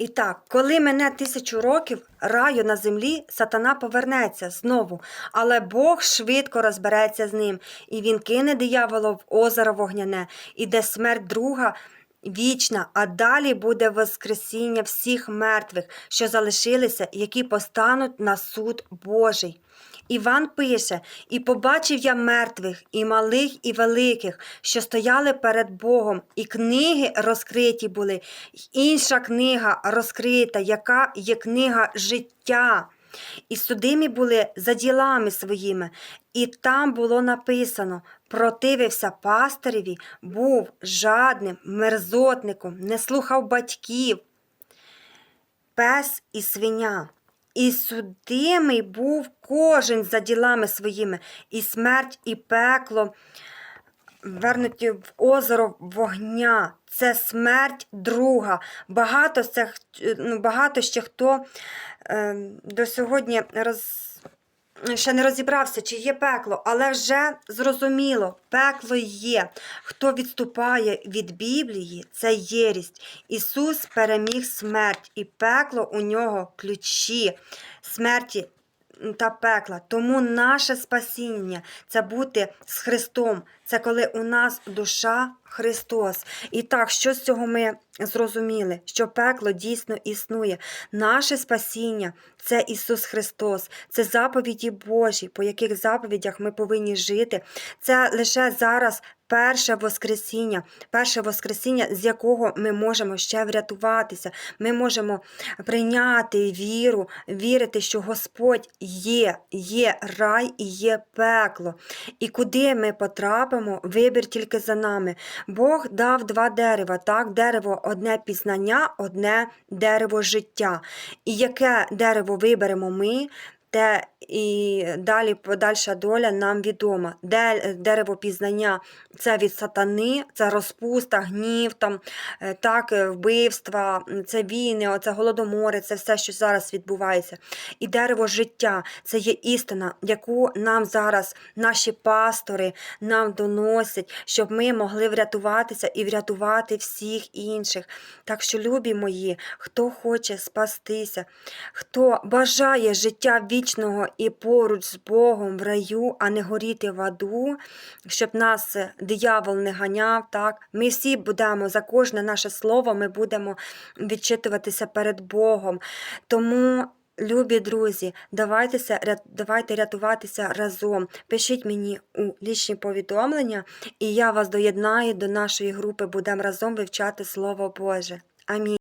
І так, коли мене тисячу років раю на землі, сатана повернеться знову, але Бог швидко розбереться з ним, і він кине диявола в озеро вогняне, і де смерть друга вічна, а далі буде воскресіння всіх мертвих, що залишилися, які постануть на суд Божий. Іван пише: І побачив я мертвих, і малих, і великих, що стояли перед Богом, і книги розкриті були, інша книга розкрита, яка є книга життя. І судимі були за ділами своїми, і там було написано: противився пастиреві, був жадним, мерзотником, не слухав батьків, пес і свиня. І судимий був кожен за ділами своїми, і смерть, і пекло, вернуті в озеро вогня. Це смерть друга. Багато, це, ну, багато ще хто е, до сьогодні роз, ще не розібрався, чи є пекло, але вже зрозуміло, пекло є. Хто відступає від Біблії, це єрість. Ісус переміг смерть, і пекло у нього ключі смерті та пекла. Тому наше спасіння це бути з Христом. Це коли у нас душа Христос. І так, що з цього ми зрозуміли? Що пекло дійсно існує. Наше спасіння це Ісус Христос, це заповіді Божі, по яких заповідях ми повинні жити. Це лише зараз. Перше Воскресіння, перше Воскресіння, з якого ми можемо ще врятуватися. Ми можемо прийняти віру, вірити, що Господь є, є рай і є пекло. І куди ми потрапимо, вибір тільки за нами. Бог дав два дерева, так, дерево одне пізнання, одне дерево життя. І яке дерево виберемо ми, те і далі подальша доля нам відома. Де, дерево пізнання це від сатани, це розпуста, гнів, там, е, так, е, вбивства, це війни, оце голодомори, це все, що зараз відбувається. І дерево життя це є істина, яку нам зараз наші пастори нам доносять, щоб ми могли врятуватися і врятувати всіх інших. Так що, любі мої, хто хоче спастися, хто бажає життя вічного і поруч з Богом в раю, а не горіти в аду, щоб нас диявол не ганяв. Так? Ми всі будемо за кожне наше слово, ми будемо відчитуватися перед Богом. Тому. Любі друзі, давайтеся, давайте рятуватися разом. Пишіть мені у лічні повідомлення, і я вас доєднаю до нашої групи. Будемо разом вивчати Слово Боже. Амінь.